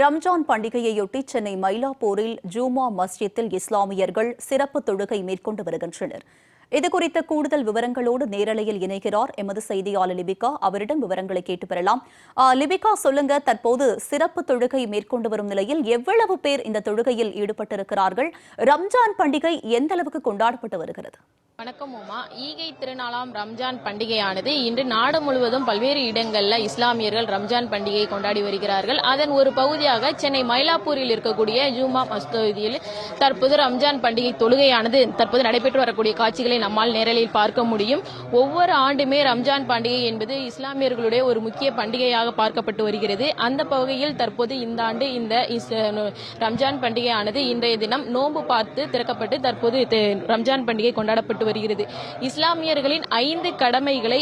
ரம்ஜான் பண்டிகையையொட்டி சென்னை மயிலாப்பூரில் ஜூமா மஸ்ஜித்தில் இஸ்லாமியர்கள் சிறப்பு தொழுகை மேற்கொண்டு வருகின்றனர். இதுகுறித்த கூடுதல் விவரங்களோடு நேரலையில் இணைகிறார் எமது செய்தியாளர் லிபிகா. அவரிடம் விவரங்களை கேட்டு பெறலாம். லிபிகா சொல்லுங்க தற்போது சிறப்பு தொழுகை மேற்கொண்டு வரும் நிலையில் எவ்வளவு பேர் இந்த தொழுகையில் ஈடுபட்டிருக்கிறார்கள்? ரம்ஜான் பண்டிகை எந்த அளவுக்கு கொண்டாடப்பட்டு வருகிறது? வணக்கம் உமா. ஈகை திருநாளாம் ரம்ஜான் பண்டிகையானது இன்று நாடு முழுவதும் பல்வேறு இடங்களில் இஸ்லாமியர்கள் ரம்ஜான் பண்டிகையை கொண்டாடி வருகிறார்கள். அதன் ஒரு பகுதியாக சென்னை மயிலாப்பூரில் இருக்கக்கூடிய ஜூமா மஸ்தூதியில் தற்போது ரம்ஜான் பண்டிகை தொழுகையானது தற்போது நடைபெற்று வரக்கூடிய காட்சிகளை நம்மால் நேரலில் பார்க்க முடியும். ஒவ்வொரு ஆண்டுமே ரம்ஜான் பண்டிகை என்பது இஸ்லாமியர்களுடைய ஒரு முக்கிய பண்டிகையாக பார்க்கப்பட்டு வருகிறது. அந்த வகையில் தற்போது இந்த ஆண்டு இந்த இஸ்- ரம்ஜான் பண்டிகையானது இன்றைய தினம் நோன்பு பார்த்து திறக்கப்பட்டு தற்போது ரம்ஜான் பண்டிகை கொண்டாடப்பட்டு வருகிறது. இஸ்லாமியர்களின் ஐந்து கடமைகளை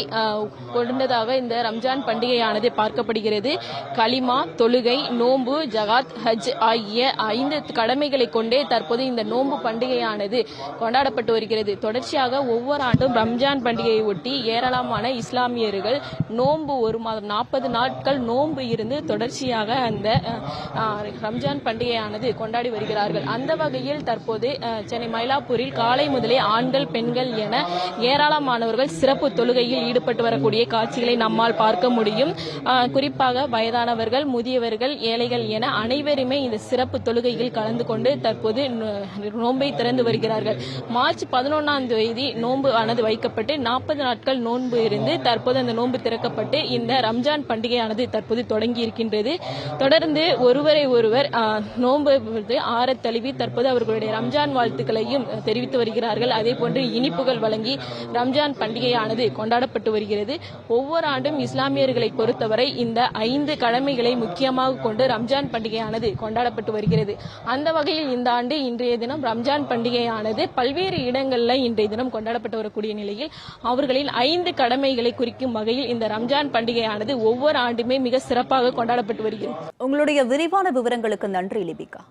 கொண்டதாக இந்த ரம்ஜான் பண்டிகையானது பார்க்கப்படுகிறது. கலிமா தொழுகை நோன்பு ஜகாத் ஹஜ் ஆகிய ஐந்து கடமைகளை கொண்டே தற்போது இந்த நோன்பு பண்டிகையானது கொண்டாடப்பட்டு வருகிறது. தொடர்ச்சியாக ஒவ்வொரு ஆண்டும் ரம்ஜான் பண்டிகையை ஒட்டி ஏராளமான இஸ்லாமியர்கள் நோன்பு ஒரு மாதம் நாற்பது நாட்கள் நோன்பு இருந்து தொடர்ச்சியாக அந்த ரம்ஜான் பண்டிகையானது கொண்டாடி வருகிறார்கள். அந்த வகையில் தற்போது சென்னை மயிலாப்பூரில் காலை முதலே ஆண்கள் பெண்கள் என ஏராளமானவர்கள் சிறப்பு தொழுகையில் ஈடுபட்டு வரக்கூடிய காட்சிகளை நம்மால் பார்க்க முடியும். குறிப்பாக வயதானவர்கள் முதியவர்கள் ஏழைகள் என அனைவருமே இந்த சிறப்பு தொழுகையில் கலந்து கொண்டு தற்போது நோன்பை திறந்து வருகிறார்கள். மார்ச் பதினொன்னாம் தேதி நோன்பு ஆனது வைக்கப்பட்டு நாற்பது நாட்கள் நோன்பு இருந்து தற்போது அந்த நோன்பு திறக்கப்பட்டு இந்த ரம்ஜான் பண்டிகையானது தற்போது தொடங்கி இருக்கின்றது. தொடர்ந்து ஒருவரை ஒருவர் நோன்பு ஆற தழுவி தற்போது அவர்களுடைய ரம்ஜான் வாழ்த்துக்களையும் தெரிவித்து வருகிறார்கள். அதே போன்று இனிப்புகள் வழங்கி ரம்ஜான் பண்டிகையானது கொண்டாடப்பட்டு வருகிறது. ஒவ்வொரு ஆண்டும் இஸ்லாமியர்களை பொறுத்தவரை இந்த ஐந்து கடமைகளை முக்கியமாக கொண்டு ரம்ஜான் பண்டிகையானது கொண்டாடப்பட்டு வருகிறது. அந்த வகையில் இந்த ஆண்டு இன்றைய தினம் ரம்ஜான் பண்டிகையானது பல்வேறு இடங்களில் இன்றைய தினம் கொண்டாடப்பட்டு வரக்கூடிய நிலையில் அவர்களின் ஐந்து கடமைகளை குறிக்கும் வகையில் இந்த ரம்ஜான் பண்டிகையானது ஒவ்வொரு ஆண்டுமே மிக சிறப்பாக கொண்டாடப்பட்டு வருகிறது. உங்களுடைய விரிவான விவரங்களுக்கு நன்றி லிபிகா.